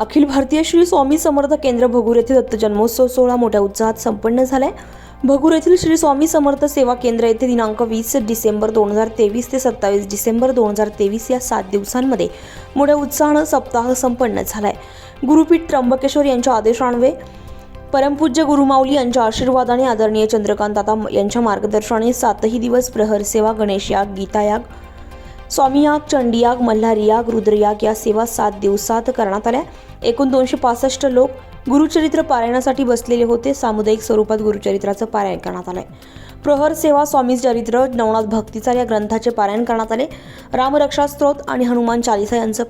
अखिल भारतीय श्री स्वामी समर्थ केंद्र भगूर येथे दत्त जन्मोत्सव सोहळा मोठ्या उत्साहात संपन्न झालाय. भगूर येथील श्री स्वामी समर्थ सेवा केंद्र येथे दिनांक वीस डिसेंबर दोन हजार तेवीस ते सत्तावीस डिसेंबर दोन हजार तेवीस या सात दिवसांमध्ये मोठ्या उत्साहानं सप्ताह संपन्न झालाय. गुरुपीठ त्र्यंबकेश्वर यांच्या आदेशान्वये परमपूज्य गुरुमाऊली यांच्या आशीर्वादाने आदरणीय चंद्रकांत दादा यांच्या मार्गदर्शनाने सातही दिवस प्रहर सेवा गणेश याग गीतायाग स्वामीयाग स्वामी याग रुद्रयाग या सेवा सात दिवसात करण्यात आल्या. एकूण दोनशे पासष्ट लोक गुरुचरित्र पारायणासाठी बसलेले होते. सामुदायिक स्वरूपात गुरुचरित्राचं पारायण करण्यात आलंय. प्रहर सेवा स्वामी चरित्र नवनाथ भक्तीचा या ग्रंथाचे पारायण करण्यात आले. रामरक्षा स्तोत्र आणि हनुमान चालिसा यांचं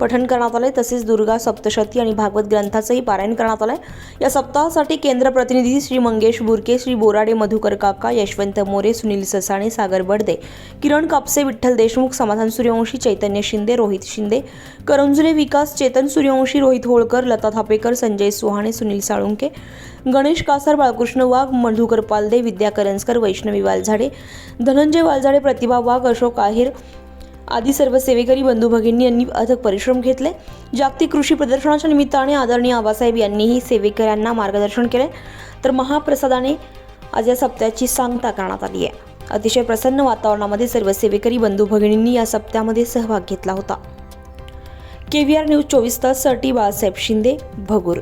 पठण करण्यात आले तसेच दुर्गा सप्तशती आणि भागवत ग्रंथाचंही पारायण करण्यात आहे या सप्ताहासाठी केंद्र प्रतिनिधी श्री मंगेश बुरके श्री बोराडे मधुकर काका यशवंत मोरे सुनील ससाणे सागर बडदे किरण कापसे विठ्ठल देशमुख समाधान सूर्यवंशी चैतन्य शिंदे रोहित शिंदे करंजुले विकास चेतन सूर्यवंशी रोहित होळकर लता थापेकर संजय सुहाणे सुनील साळुंके गणेश कासार बाळकृष्ण वाघ मधुकर पालदे विद्या करंजकर वैष्णवी वालझाडे धनंजय वालझाडे प्रतिभा वाघ अशोक आहेर आदी सर्व सेवेकरी बंधू भगिनी यांनी अथक परिश्रम घेतले. जागतिक कृषी प्रदर्शनाच्या निमित्ताने आदरणीय आबासाहेब यांनीही सेवेकऱ्यांना मार्गदर्शन केले. तर महाप्रसादाने आज या सप्त्याची सांगता करण्यात आली आहे. अतिशय प्रसन्न वातावरणामध्ये सर्व सेवेकरी बंधू भगिनींनी या सप्त्यामध्ये सहभाग घेतला होता. के व्ही आर न्यूज चोवीस ताससाठी बाळासाहेब शिंदे भगूर.